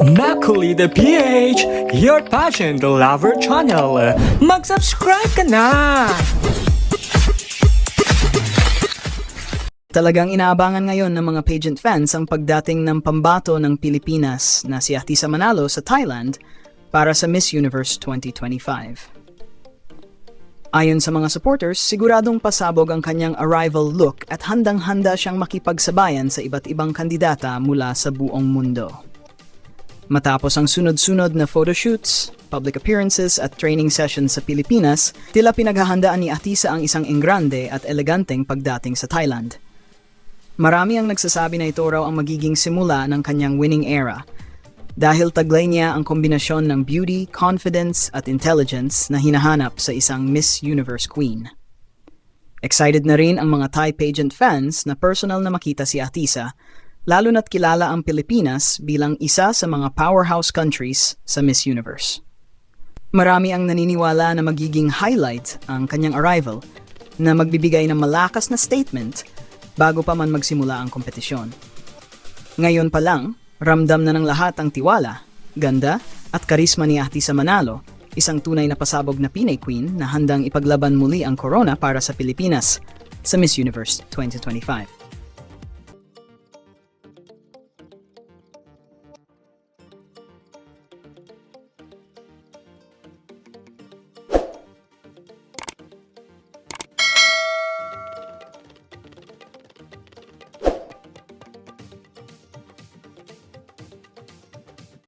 Macaulay the PH, your the lover channel. Mag-subscribe ka na! Talagang inaabangan ngayon ng mga pageant fans ang pagdating ng pambato ng Pilipinas na si Atisa Manalo sa Thailand para sa Miss Universe 2025. Ayon sa mga supporters, siguradong pasabog ang kanyang arrival look at handang-handa siyang makipagsabayan sa iba't ibang kandidata mula sa buong mundo. Matapos ang sunod-sunod na photoshoots, public appearances at training sessions sa Pilipinas, tila pinaghahandaan ni Atisa ang isang engrande at eleganteng pagdating sa Thailand. Marami ang nagsasabi na ito raw ang magiging simula ng kanyang winning era dahil taglay niya ang kombinasyon ng beauty, confidence at intelligence na hinahanap sa isang Miss Universe Queen. Excited na rin ang mga Thai pageant fans na personal na makita si Atisa, lalo na't kilala ang Pilipinas bilang isa sa mga powerhouse countries sa Miss Universe. Marami ang naniniwala na magiging highlight ang kanyang arrival na magbibigay ng malakas na statement bago pa man magsimula ang kompetisyon. Ngayon pa lang, ramdam na ng lahat ang tiwala, ganda at karisma ni Ati sa Manalo, isang tunay na pasabog na Pinay Queen na handang ipaglaban muli ang corona para sa Pilipinas sa Miss Universe 2025.